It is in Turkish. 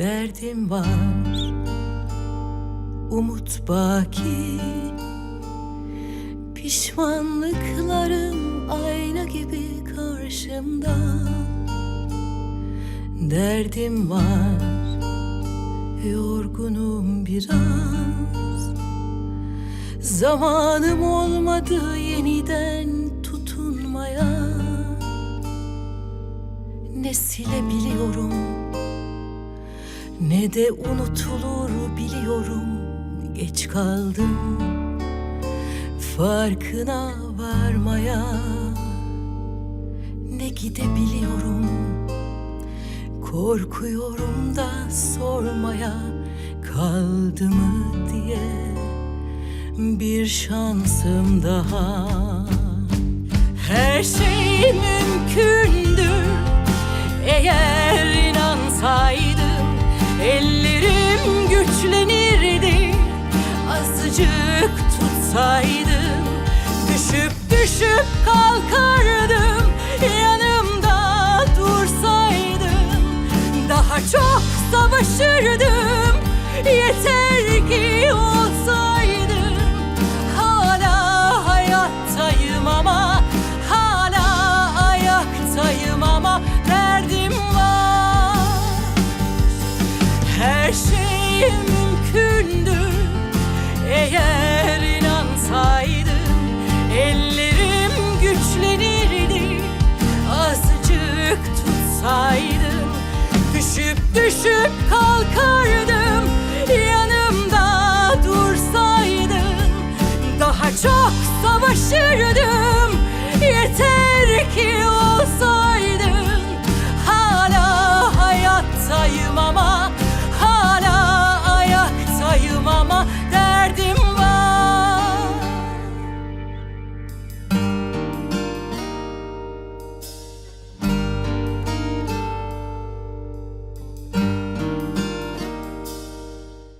derdim var. Umut baki. Pişmanlıklarım ayna gibi karşımda. Derdim var. Yorgunum biraz. Zamanım olmadı yeniden tutunmaya. Ne silebiliyorum Ne de unutulur biliyorum Geç kaldım. Farkına varmaya Ne gidebiliyorum? Korkuyorum da sormaya Kaldı mı diye. Bir şansım daha. Her şey mümkündü tutsaydım Düşüp düşüp kalkardım Yanımda dursaydın Daha çok savaşırdım Yeter ki olsaydın Hala hayattayım ama Hala ayaktayım ama Derdim var. Her şey düşüp kalkardım yanımda dursaydın daha çok savaşırdım